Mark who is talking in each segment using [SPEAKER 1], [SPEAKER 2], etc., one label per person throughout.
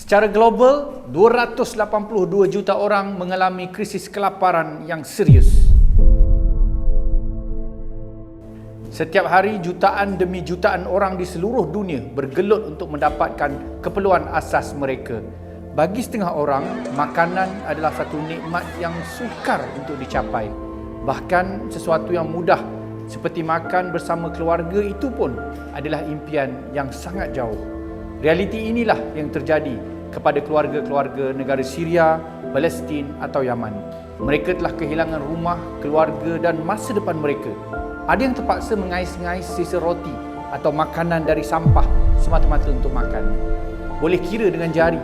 [SPEAKER 1] Secara global, 282 juta orang mengalami krisis kelaparan yang serius. Setiap hari jutaan demi jutaan orang di seluruh dunia bergelut untuk mendapatkan keperluan asas mereka. Bagi setengah orang, makanan adalah satu nikmat yang sukar untuk dicapai. Bahkan sesuatu yang mudah seperti makan bersama keluarga itu pun adalah impian yang sangat jauh. Realiti inilah yang terjadi kepada keluarga-keluarga negara Syria, Palestin atau Yaman. Mereka telah kehilangan rumah, keluarga dan masa depan mereka. Ada yang terpaksa mengais-ngais sisa roti atau makanan dari sampah semata-mata untuk makan. Boleh kira dengan jari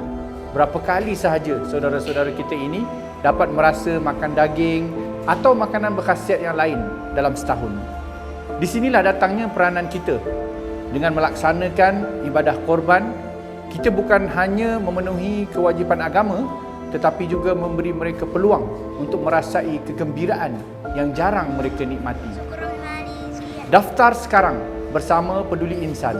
[SPEAKER 1] berapa kali sahaja saudara-saudara kita ini dapat merasa makan daging atau makanan berkhasiat yang lain dalam setahun. Di sinilah datangnya peranan kita dengan melaksanakan ibadah korban kita bukan hanya memenuhi kewajipan agama tetapi juga memberi mereka peluang untuk merasai kegembiraan yang jarang mereka nikmati. Daftar sekarang bersama Peduli Insan